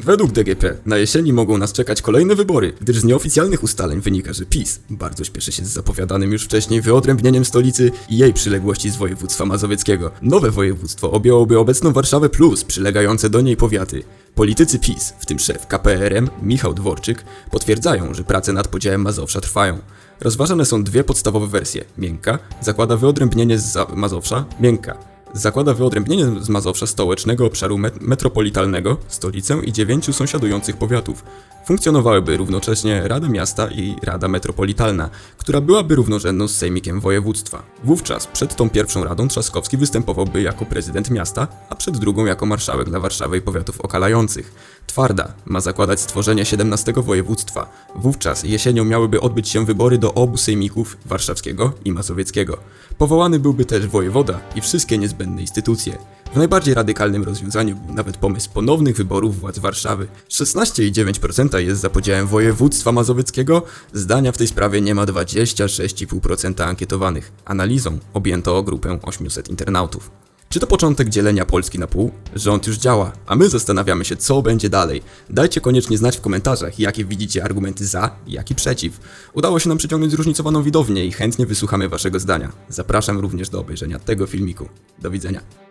Według DGP na jesieni mogą nas czekać kolejne wybory, gdyż z nieoficjalnych ustaleń wynika, że PiS bardzo śpieszy się z zapowiadanym już wcześniej wyodrębnieniem stolicy i jej przyległości z województwa mazowieckiego. Nowe województwo objęłoby obecną Warszawę plus przylegające do niej powiaty. Politycy PiS, w tym szef KPRM Michał Dworczyk, potwierdzają, że prace nad podziałem Mazowsza trwają. Rozważane są dwie podstawowe wersje. Miękka zakłada wyodrębnienie z za- Mazowsza, miękka zakłada wyodrębnienie z Mazowsza stołecznego obszaru met- metropolitalnego, stolicę i dziewięciu sąsiadujących powiatów. Funkcjonowałyby równocześnie Rada Miasta i Rada Metropolitalna, która byłaby równorzędną z Sejmikiem Województwa. Wówczas przed tą pierwszą radą Trzaskowski występowałby jako prezydent miasta, a przed drugą jako marszałek dla Warszawy i powiatów okalających. Twarda ma zakładać stworzenie 17 województwa. Wówczas jesienią miałyby odbyć się wybory do obu sejmików warszawskiego i mazowieckiego. Powołany byłby też wojewoda i wszystkie niezbędne instytucje. W najbardziej radykalnym rozwiązaniu był nawet pomysł ponownych wyborów władz Warszawy. 16,9% jest za podziałem województwa mazowieckiego, zdania w tej sprawie nie ma 26,5% ankietowanych. Analizą objęto grupę 800 internautów. Czy to początek dzielenia Polski na pół? Rząd już działa, a my zastanawiamy się, co będzie dalej. Dajcie koniecznie znać w komentarzach, jakie widzicie argumenty za, jak i przeciw. Udało się nam przyciągnąć zróżnicowaną widownię i chętnie wysłuchamy waszego zdania. Zapraszam również do obejrzenia tego filmiku. Do widzenia.